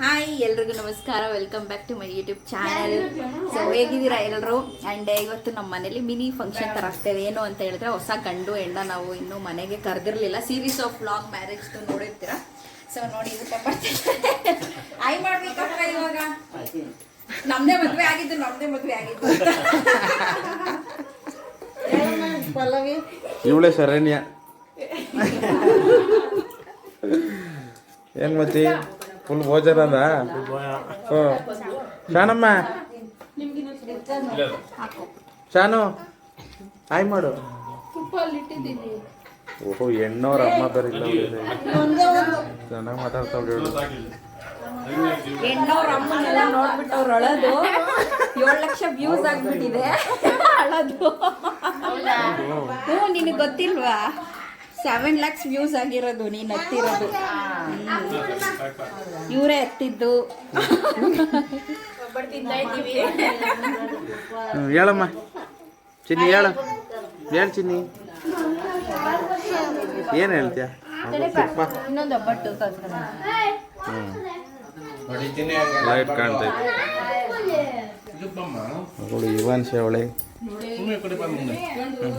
Hi ಎಲ್ರಿಗೂ ನಮಸ್ಕಾರ. Welcome back to my YouTube channel so ಹೇಗಿದ್ದೀರಾ ಎಲ್ಲರೂ ಆ್ಯಂಡ್ ಇವತ್ತು ನಮ್ಮ ಮನೇಲಿ ಮಿನಿ ಫಂಕ್ಷನ್ ಥರ ಆಗ್ತೇವೆ ಏನು ಅಂತ ಹೇಳಿದ್ರೆ ಹೊಸ ಗಂಡು ಹೆಂಡ ನಾವು ಇನ್ನೂ ಮನೆಗೆ ಕರೆದಿರಲಿಲ್ಲ. ಸೀರೀಸ್ ಆಫ್ ವ್ಲಾಗ್ ಮ್ಯಾರೇಜ್ದು ನೋಡಿರ್ತೀರಾ? ಸೊ ನೋಡಿ ಊಟ ಆಯ್ ಮಾಡ್ಬೇಕಪ್ಪ ಇವಾಗ? ನಮ್ದೇ ಮದುವೆ ಆಗಿದ್ದು ನಮ್ದೇ ಮದುವೆ ಆಗಿದ್ದು ಪಲ್ಲವಿ ಇವಳೆ ಶರಣ್ಯ. ಏನ್ ಮಚ್ಚಿ ಫುಲ್ ಭೋಜನದ ಹ್ಞೂ. ಶಾನಮ್ಮ? ಶಾನು ಆಯ್ ಮಾಡು. ಓಹೋ ಎಣ್ಣವ್ರ ಅಮ್ಮ ಬರಿಲ್ಲ ಚೆನ್ನಾಗಿ ಮಾತಾಡ್ತಾವ್ರಿ ಹೇಳು. ಹೆಣ್ಣವ್ರ ಅಮ್ಮನೆಲ್ಲ ನೋಡ್ಬಿಟ್ಟು ಅವ್ರು ಅಳೋದು. ಏಳು ಲಕ್ಷ ವ್ಯೂಸ್ ಆಗ್ಬಿಟ್ಟಿದೆ. ಅಳೋದು. ಹ್ಞೂ ನಿನಗೆ ಗೊತ್ತಿಲ್ವಾ? ಸೆವೆನ್ ಲ್ಯಾಕ್ಸ್ ವ್ಯೂಸ್ ಆಗಿರೋದು ನೀನು ಹತ್ತಿರೋದು ಇವರೇ ಎತ್ತಿದ್ದು. ಹೇಳಮ್ಮ. ಚಿನ್ನಿ ಹೇಳ. ಹೇಳು ಚಿನ್ನಿ. ಏನು ಹೇಳ್ತೀಯ? ಲೈಟ್ ಕಾಣ್ತೈತೆ ನೋಡಿ ಇವನ್ ಶೇವಳೆ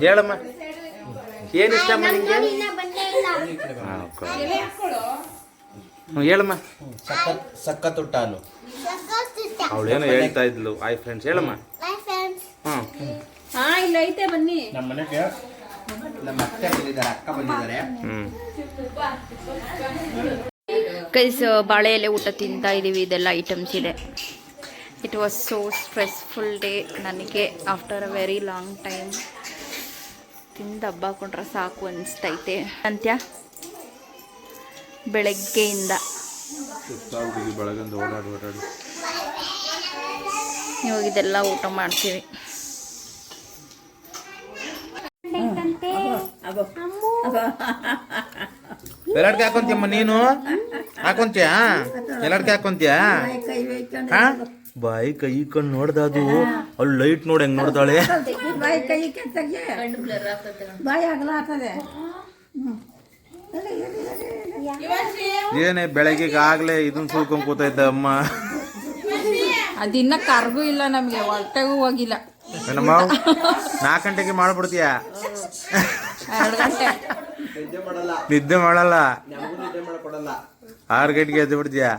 ಹೇಳಮ್ಮ. ಏನು ಇಷ್ಟ ನಿಮಗೆ ಹೇಳಮ್ಮ. ಸಖತ್ ಅವಳೇನೋ ಹೇಳ್ತಾ ಇದ್ಲು. ಆಯ್ ಫ್ರೆಂಡ್ಸ್ ಹೇಳಮ್ಮ. ಹಾಂ ಹಾ ಇಲ್ಲ ಐತೆ ಬನ್ನಿ. ನಮ್ಮ ಮನೆಗೆ ನಮ್ಮ ಅತ್ತೆ ಬಂದಿದ್ದಾರೆ ಅಕ್ಕ ಬಂದಿದ್ದಾರೆ. ಹ್ಞೂ ಕೈಸ್ ಬಾಳೆ ಎಲೆ ಊಟ ತಿಂತಾ ಇದ್ದೀವಿ ಇದೆಲ್ಲ ಐಟಮ್ಸ್ ಇದೆ. It was so stressful day ನನಗೆ after a very long time ತಿಂದು ಹಬ್ಬ ಹಾಕೊಂಡ್ರೆ ಸಾಕು ಅನಿಸ್ತೈತೆ. ಅಂತ್ಯ? ಬೆಳಗ್ಗೆಯಿಂದ. ಇವಾಗ ಇದೆಲ್ಲ ಊಟ ಮಾಡ್ತೀವಿ. ಎಲ್ಲಾಡ್ಕೆ ಹಾಕೊಂತೀಯಮ್ಮ ನೀನು? ಹಾಕೊಂತೀಯಾ? ಎಲ್ಲಾಡ್ಕೆ ಹಾಕೊಂತೀಯಾ? ಹಾ? ಬಾಯಿ ಕೈ ಕಣ್ಣು ನೋಡ್ದ ಅದು? ಅವ್ಳು ಲೈಟ್ ನೋಡಿ ಹೆಂಗ್ ನೋಡ್ದಾಳೆ? ಬಾಯಿ ಕೈ ಕೆತ್ತಗೆ ಬಾಯಿ ಅಗಲ ಆಗ್ತದೆ. ಏನೇ ಬೆಳಗ್ಗೆ ಆಗ್ಲೇ ಇದನ್ ಸುಳ್ಕೊಂಡ್ ಕೂತೈತೆ ಅಮ್ಮ. ಅದಿನ್ನ ಕರ್ಗೂ ಇಲ್ಲ ನಮಗೆ ಹೊಟ್ಟೆಗೂ ಹೋಗಿಲ್ಲ. ಏನಮ್ಮ ನಾಲ್ಕು ಗಂಟೆಗೆ ಮಾಡ್ಬಿಡ್ತೀಯ? ಎರಡು ಗಂಟೆ. ನಿದ್ದೆ ಮಾಡಲ್ಲ. ನಮಗೂ ನಿದ್ದೆ ಮಾಡಕೊಡಲ್ಲ ಆರು ಗಂಟೆಗೆ ಎದ್ದು ಬಿಡ್ತೀಯಾ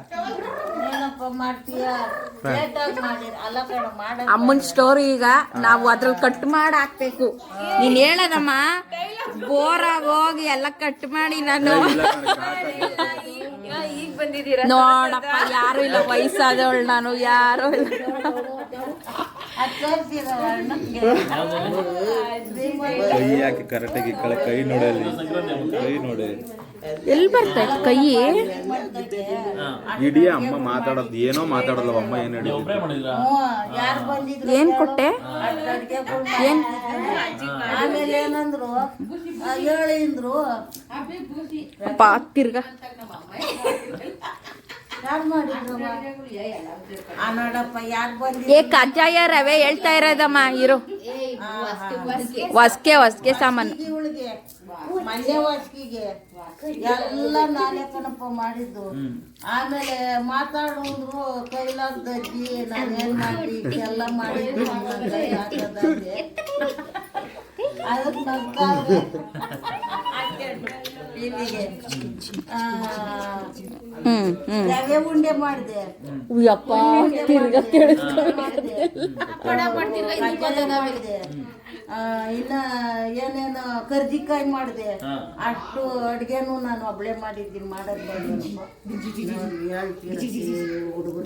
ಅಮ್ಮನ ಸ್ಟೋರಿ ಈಗ ನಾವು ಅದ್ರಲ್ಲಿ ಕಟ್ ಮಾಡಿ ಹಾಕ್ಬೇಕು. ನೀನ್ ಹೇಳದಮ್ಮ ಬೋರ ಹೋಗಿ ಎಲ್ಲ ಕಟ್ ಮಾಡಿ ನಾನು. ನೋಡಪ್ಪ ಯಾರು ಇಲ್ಲ ವಯಸ್ಸಾದವಳು ನಾನು ಯಾರು ಇಲ್ಲ. ಕೈ ಹಾಕಿ ಕರೆಕ್ಟಾಗಿ ಕಳೆ ಕೈ ಅಲ್ಲಿ ಕೈ ನೋಡಿ. ಎಲ್ಲಿ ಬರ್ತೈತೆ? ಕೈ? ಇಡೀ ಅಮ್ಮ ಮಾತಾಡೋದು ಏನೋ ಮಾತಾಡಲ್ಲ ಅಮ್ಮ ಏನ್ ಹೇಳಿದ್ರು ಯಾರು ಬಂದಿದ್ರು ಏನ್ ಕೊಟ್ಟೆ? ಏನು? ಆಮೇಲೆ ಏನಂದ್ರು? ಆ, ಹೇಳಿ ಅಂದ್ರು ಅಪ್ಪ ತಿರ್ಗ. ಯಾರು ಮಾಡಿದ್ರು ಆ ನೋಡಪ್ಪ ಯಾರು ಬಂದಿದ್ರು ಏ ಕಜ್ಜಾಯ ರವೆ ಹೇಳ್ತಾ ಇರೋದಮ್ಮ ಇರು. ಹೊಸ್ಕೆ ಹೊಸ್ಕೆ ಸಾಮಾನು. ಇವಳಿಗೆ ಮನೆ ವಾಸಿಗೆ ಎಲ್ಲ ನಾನೇ ಕಣಪ್ಪ ಮಾಡಿದ್ದು. ಆಮೇಲೆ ಮಾತಾಡಿದ್ರು ಕೈಲಾಗ್ದಜ್ಜಿ ನಾನೇನ್ ಮಾಡಿ ಎಲ್ಲ ಮಾಡಿದ್ದು. ಅದಕ್ಕೆ. ಇಲ್ಲಿಗೆ. ಆ, ಹ್ಮ್ ಹ್ಮ್. ರವೆ ಉಂಡೆ ಮಾಡಿದೆ. ಯಪ್ಪ ತಿರ್ಗ ಮಾಡಿದೆ. ಇನ್ನ ಏನೇನು ಕರ್ಜಿಕಾಯಿ ಮಾಡಿದೆ. ಅಷ್ಟು ಅಡ್ಗೆನು ನಾನು ಒಬ್ಳೆ ಮಾಡಿದ್ದೀನಿ ಮಾಡೋದು ಹುಡುಗರ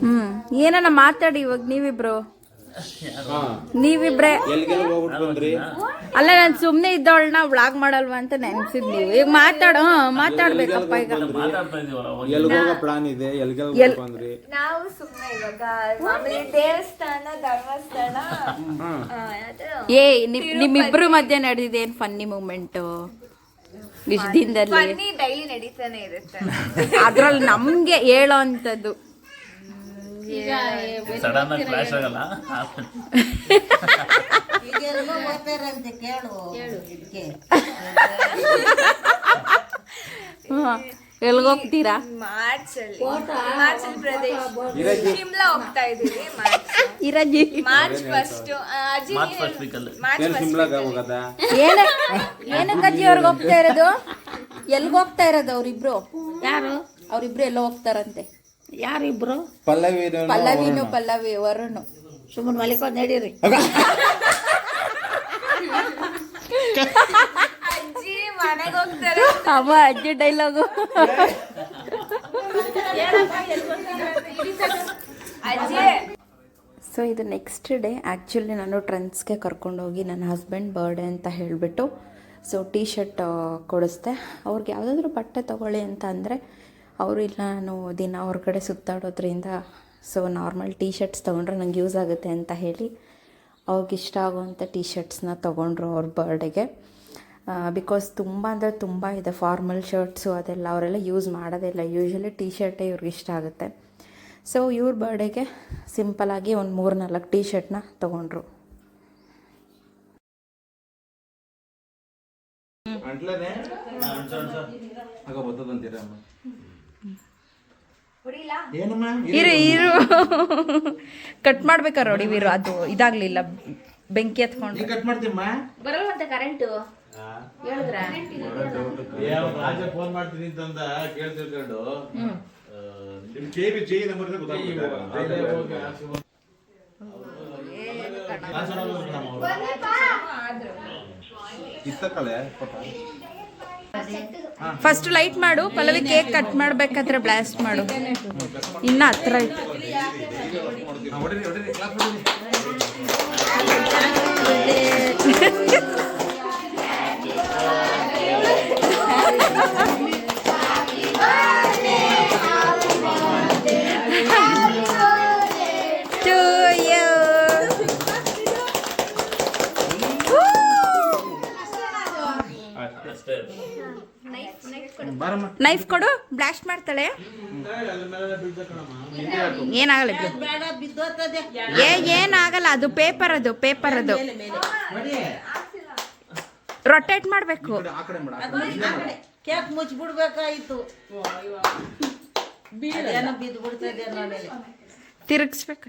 ಹ್ಮ್ ಏನನ್ನ ಮಾತಾಡಿ ಇವಾಗ ನೀವಿಬ್ರು. ನೀವಿಬ್ರೆ? ಅಲ್ಲ ನಾನು ಸುಮ್ಮನೆ ಇದ್ದವಳನ್ನ ವ್ಲಾಗ್ ಮಾಡಲ್ವಾ ಅಂತ ನೆನ್ಸಿದ್ ನೀವು. ಈಗ ಮಾತಾಡೋ ಮಾತಾಡ್ಬೇಕಪ್ಪ ಈಗ. ಪ್ಲಾನ್ ಇದೆ? ಬಂದ್ರಿ? ನಾವು ಸುಮ್ಮನೆ ಇವಾಗ ದೇವಸ್ಥಾನ ಧರ್ಮಸ್ಥಳ ಏ ನಿಮ್ಮಿಬ್ರು ಮಧ್ಯೆ ನಡೆದಿದೆ ಏನ್ ಫನ್ನಿ ಮೂಮೆಂಟ್ ಇಷ್ಟ ದಿನದಲ್ಲಿ ಬನ್ನಿ ಡೈಲಿ ನಡೀತಾನೆ ಇರುತ್ತೆ. ಅದ್ರಲ್ಲಿ ನಮ್ಗೆ ಹೇಳೋ ಅಂತದ್ದು. ಸಡನ್ ಆಗಿ ಫ್ಲಾಶ್ ಆಗಲ್ಲ. ಎಲ್ಗೋಗ್ತೀರಾ? ಮಾರ್ಚ್ ಅಲ್ಲಿ ಹಿಮಾಚಲ್ ಪ್ರದೇಶ. ಶಿಮ್ಲಾ ಹೋಗ್ತಾ ಇದೀವಿ ಮಾರ್ಚ್. ಇರಜಿ. ಮಾರ್ಚ್ ಫಸ್ಟ್ ಅಜ್ಜಿ ಮಾರ್ಚ್ ಫಸ್ಟ್ ಏನ ಏನಕ್ಕೆ ಅಜ್ಜಿ ಅವ್ರಿಗೆ ಹೋಗ್ತಾ ಇರೋದು? ಎಲ್ಗೋಗ್ತಾ ಇರೋದು ಅವ್ರಿಬ್ರು? ಯಾರು? ಅವ್ರಿಬ್ರು ಎಲ್ಲೋ ಹೋಗ್ತಾರಂತೆ. ಯಾರಿಬ್ರು? ಪಲ್ಲವಿ ಪಲ್ಲವಿನು ಪಲ್ಲವಿ ವರುಣ್ ಸುಮ್ಮನೆ ಮಲಿಕೊಂಡ್ ನಡೀರಿ. ಅಜ್ಜಿ ಮನೆಗೆ ಹೋಗ್ತಾರೆ? ಅಮ್ಮ ಅಜ್ಜಿ ಡೈಲಾಗು ಅಜ್ಜಿ. ಸೊ ಇದು ನೆಕ್ಸ್ಟ್ ಡೇ ಆ್ಯಕ್ಚುಲಿ ನಾನು ಟ್ರೆಂಡ್ಸ್ಗೆ ಕರ್ಕೊಂಡೋಗಿ ನನ್ನ ಹಸ್ಬೆಂಡ್ ಬರ್ಡೇ ಅಂತ ಹೇಳಿಬಿಟ್ಟು ಸೊ ಟೀ ಶರ್ಟ್ ಕೊಡಿಸ್ದೆ. ಅವ್ರಿಗೆ ಯಾವುದಾದ್ರೂ ಬಟ್ಟೆ ತೊಗೊಳ್ಳಿ ಅಂತ ಅಂದರೆ ಅವರು ಇಲ್ಲ ನಾನು ದಿನ ಹೊರಗಡೆ ಸುತ್ತಾಡೋದ್ರಿಂದ ಸೊ ನಾರ್ಮಲ್ ಟೀ ಶರ್ಟ್ಸ್ ತೊಗೊಂಡ್ರೆ ನಂಗೆ ಯೂಸ್ ಆಗುತ್ತೆ ಅಂತ ಹೇಳಿ ಅವ್ರಿಗೆ ಇಷ್ಟ ಆಗುವಂಥ ಟೀ ಶರ್ಟ್ಸ್ನ ತೊಗೊಂಡ್ರು ಅವ್ರ ಬರ್ಡೇಗೆ ಬಿಕಾಸ್ ತುಂಬ ಅಂದರೆ ತುಂಬ ಇದೆ ಫಾರ್ಮಲ್ ಶರ್ಟ್ಸು ಅದೆಲ್ಲ ಅವರೆಲ್ಲ ಯೂಸ್ ಮಾಡೋದಿಲ್ಲ ಯೂಶ್ವಲಿ ಟೀ ಶರ್ಟೇ ಇವ್ರಿಗೆ ಇಷ್ಟ ಆಗುತ್ತೆ. ಸೊ ಇವ್ರ ಬರ್ಡೇಗೆ ಸಿಂಪಲಾಗಿ ಒಂದು ಮೂರು ನಾಲ್ಕು ಟೀ ಶರ್ಟ್ನ ತೊಗೊಂಡ್ರು ಅಂಟ್ಲೇನೆ ಆಗ ಬರ್ತದಂತೀರ ಅಮ್ಮ ಏನಮ್ಮ ಇರು. ಇರು ಕಟ್ ಮಾಡ್ಬೇಕಾರೆ ನೋಡಿ ವೀರು ಅದು ಇದಾಗ್ಲಿಲ್ಲ. ಬೆಂಕಿ ಹತ್ಕೊಂಡು ಕಟ್ ಮಾಡ್ತೀಮ್ಮ ಬರಲ್ವಂತೆ ಕರೆಂಟು ರಾಜ ಫೋನ್ ಮಾಡ್ತೀನಿ ಅಂತಂದ ಕೇಳ್ತಿರ್ಕೊಂಡು. ನಿಮ್ ಕೆ ಬಿ ಚೇ ನಂಬರ್ ಇತ್ತಕ್ಕಲೆ ಫಸ್ಟ್ ಲೈಟ್ ಮಾಡು ಪಲ್ಲವಿ ಕೇಕ್ ಕಟ್ ಮಾಡ್ಬೇಕಾದ್ರೆ ಬ್ಲಾಸ್ಟ್ ಮಾಡು. ಇನ್ನ ಹತ್ರ ಇತ್ತು ನೈಫ್ ಕೊಡು ಬ್ಲಾಸ್ಟ್ ಮಾಡ್ತಾಳೆ. ಏನಾಗಲ್ಲ ಏ ಏನಾಗಲ್ಲ ಅದು ಪೇಪರ್ ಅದು ಪೇಪರ್ ಅದು. ರೊಟೇಟ್ ಮಾಡಬೇಕು. ಕೇಕ್ ಮುಚ್ಚಿಬಿಡ್ಬೇಕಾಯ್ತು ತಿರುಗಿಸ್ಬೇಕು.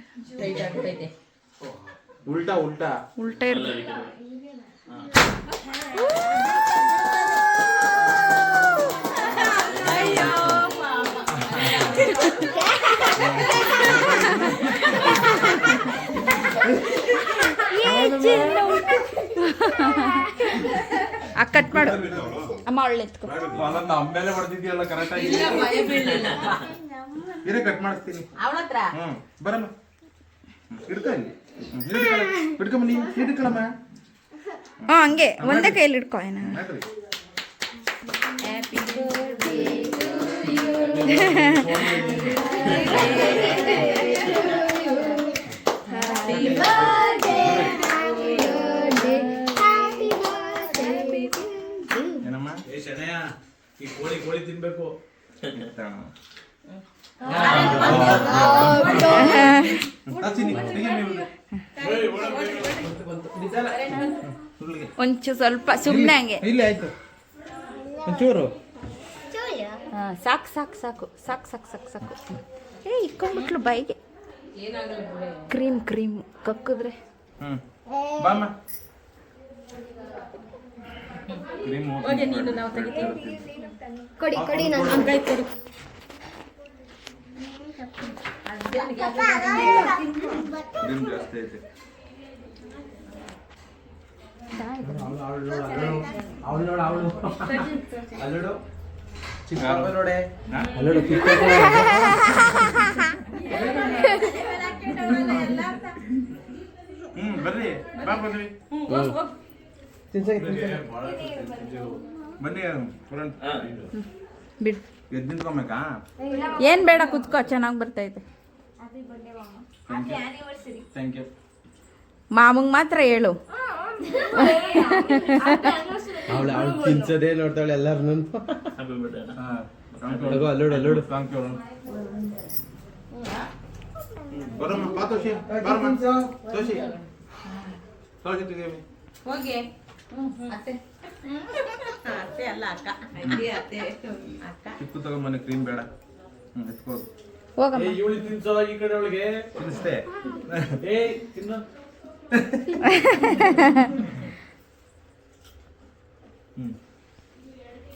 ಉಲ್ಟಾ ಉಲ್ಟಾ. ಉಲ್ಟಾ ಇರ್ಬೇಕು. ಆ ಕಟ್ ಮಾಡು. ಅಮ್ಮ ಒಳ್ಳೆ ಎತ್ಕೊ. ನಮ್ಮೇಲೆ ಹೊಡೆದಿದ್ಯಲ್ಲ ಕರೆಕ್ಟ್ ಆಗಿ. ಇರೇ ಕಟ್ ಮಾಡಿಸ್ತೀನಿ. ಹ್ಮ್ ಬರಮ್ಮ. ಹಿಡ್ಕ ಇಲ್ಲಿ. ಹ್ಮ್, ಹಿಡ್ಕೊಳ ಹಿಡ್ಕಮ್ಮ ನೀ ಹಿಡ್ಕೊಳಮ್ಮ. ಹ್ಞೂ ಹಂಗೆ. ಒಂದೇ ಕೈಯಲ್ಲಿ ಇಡ್ಕೋ ಏನ ಹ್ಯಾಪಿ ಏನಮ್ಮ ಈ ಕೋಳಿ ಕೋಳಿ ತಿನ್ಬೇಕು. ಒಂಚೂರು ಸ್ವಲ್ಪ ಸುಮ್ಮನೆ ಹಂಗೆ. ಇಲ್ಲಿ ಆಯ್ತು. ಒಂಚೂರು. ಸಾಕು ಸಾಕು ಸಾಕು ಸಾಕು ಸಾಕು ಸಾಕು ಸಾಕು. ಏ ಇಕ್ಕೊಂಡ್ಬಿಟ್ಲು ಬೈಗೆ ಕ್ರೀಮ್ ಕ್ರೀಮ್ ಕಕ್ಕಿದ್ರೆ. ಹ್ಮ್. ಬಾಮ್ಮ ಕ್ರೀಮ್ ಕೊಡಿ ಕೊಡಿ ನಾನು ಕ್ರೀಮ್ ಜಾಸ್ತಿ ಐತೆ. ಅವಳು ನೋಡು ಅವಳು ಹ್ಮ್ ಬರ್ರಿ. ಬಾ ಬರ್ರಿ. ಬನ್ನಿ ಬಿಡು. ಎದ್ದು ನಿಂತ್ಕೊಬೇಕಾ? ಏನು ಬೇಡ ಕುತ್ಕೋ ಚೆನ್ನಾಗಿ ಬರ್ತೈತೆ ಥ್ಯಾಂಕ್ ಯು ಮಾಮಂಗ್ ಮಾತ್ರ ಹೇಳು. ಅವಳು ಅವಳು ತಿನ್ಸೋದೇ ನೋಡ್ತಾಳೆ ಎಲ್ಲಾರು ತಗೋ, ಅಲ್ಲೋಡು, ಅಲ್ಲೋಡು. ಬರಮ್ಮ ಬಾ ತೋಷಿ ಬಾರಮ್ಮ. ತೋಷಿ ತೋಷಿ ತೆಗೀವಿ ಹೋಗಿ. ಅತ್ತೆ. ಅಲ್ಲ ಅಕ್ಕ. ಅಕ್ಕ. ಚಿಕ್ಕ ಮನೆ ಕ್ರೀಮ್ ಬೇಡ. ಹ್ಮ್ ಎತ್ಕೋ ಹೋಗಮ್ಮ. ಇವಳು ತಿನ್ಸೋ ಈ ಕಡೆ ಅವಳಿಗೆ. ತಿನ್ನಿಸ್ದೆ ಏ ತಿನ್ನು. ಹ್ಮ್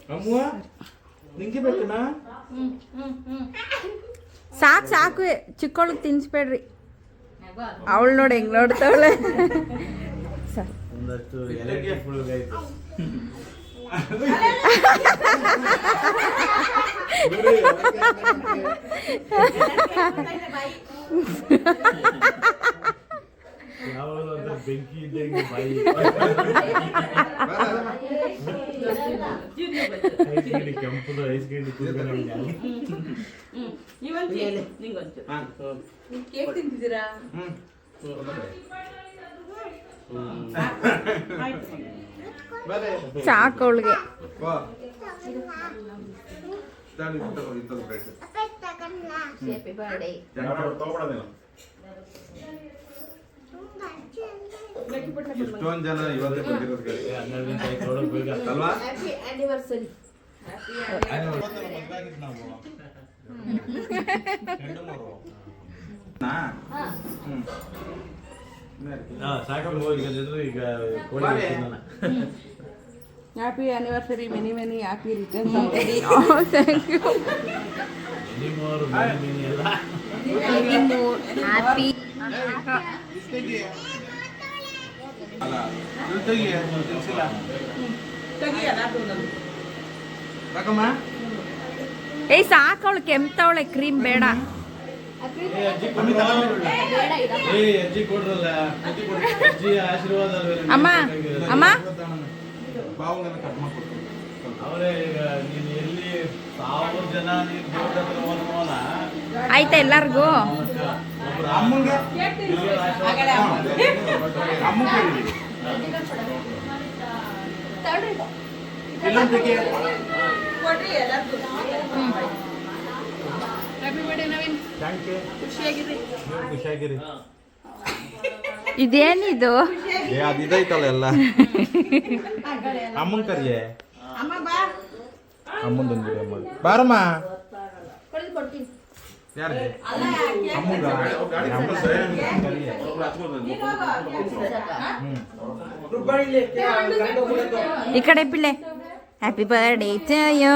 ಅಮ್ಮುವ? ನಿಂಗೆ ಬೇಕನಾ? ಸಾಕು ಸಾಕು ಚಿಕ್ಕವಳಿಗೆ ತಿನ್ಸ್ಬೇಡ್ರಿ. ಅವಳು ನೋಡಿ ಹೆಂಗ್ ನೋಡ್ತಾವಳೆ. ಸ- ಒಂದಷ್ಟು ಎಲೆ ಹುಳುಗಾಯ್ತು ಯಾವಾಗಲೂ ಒಂಥರ ಬೆಂಕಿ ಇದ್ದಂಗೆ ಬಾಯಿ. ಐಸ್ ಕೆಂಪುದು ಐಸ್ ಅಲ್ಲಿ. ಕೇಕ್ ತಿಂತಿದ್ದೀರಾ? ಹ್ಮ್. ಸಾಕು ಅವಳಿಗೆ. ಬಾ ದಾಡಿ ತಗೋ ಇದು ಬ್ರೆಡ್ ಎಷ್ಟೊಂದ್ ಜನ ಇವತ್ತೇ ಬಂದಿರೋದು ಬೇಗ. ಅಲ್ವಾ? ನಾ? ಹ್ಮ್. ಹಾ, ಸಾಕಮ್ಮ ಹೋಗಿ ಇಲ್ಲಾಂದ್ರೆ ಈಗ ಕೋಳಿ ಬಾರೆ. ತಿನ್ನೋಣ. Happy anniversary many many happy returns thank you many happy ಅಲ್ಲ ಇದು ತೆಗಿ, ಇದು ತಿನ್ಸಿಲ್ಲ. ಸಾಕಮ್ಮ? ಏಯ್ ಸಾಕು ಅವಳು ಕೆಮ್ತವಳೆ ಕ್ರೀಮ್ ಬೇಡ? ಅಮ್ಮ ಅಮ್ಮ. ಅವರೇ ಈಗ ನೀನು ಎಲ್ಲಿ ಸಾವಿರ ಜನ ನೀನು ದೊಡ್ಡ ಹತ್ರ ಆಯ್ತಾ ಎಲ್ಲಾರ್ಗೂ. ಖುಷಿಯಾಗಿರಿ. ಇದೇನಿದು? ಏ ಅದು ಇದೈತಲ್ಲ ಎಲ್ಲ. ಅಮ್ಮನ್ ಕರಿಯೇ? ಅಮ್ಮ ಬಾ. ಅಮ್ಮಂದೊಂದು ವಿಡಿಯೋ ಅಮ್ಮ. ಬಾರಮ್ಮ. ಯಾರಿಗೆ ಅಮ್ಮಂಗ ಅಮ್ಮನ್ ಕರಿಯೇ. ಈ ಕಡೆ Pillai happy birthday to you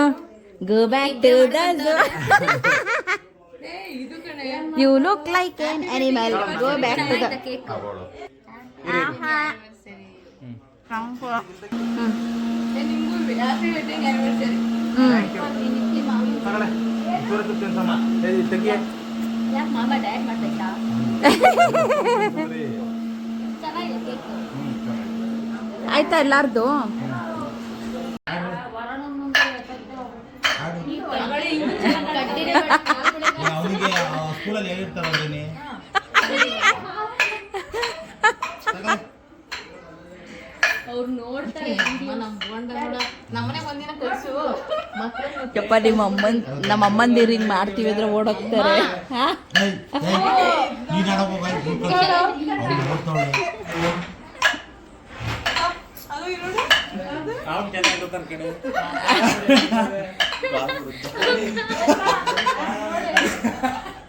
go back to the you look like an animal go back to ಎಲ್ಲಾರ್ದು? ಆನಿವರ್ಸರಿ ತಗೊಳ್ಳೆ. ಇಬ್ಬರದ್ದು ತಿನ್ಸಮ್ಮ. ಏ, ಇದು ತೆಗಿ. ಹ್ಮ್, ಚೆನ್ನಾಗಿದೆ. ನಮ್ಮನೆ ಒಂದಿನ ಯಪ್ಪ ನಿಮ್ಮ ಅಮ್ಮನ್ ನಮ್ಮ ಅಮ್ಮಂದಿರು ಹಿಂಗ್ ಮಾಡ್ತೀವಿ ಅಂದ್ರೆ ಓಡೋಗ್ತಾರೆ. ಹಾ?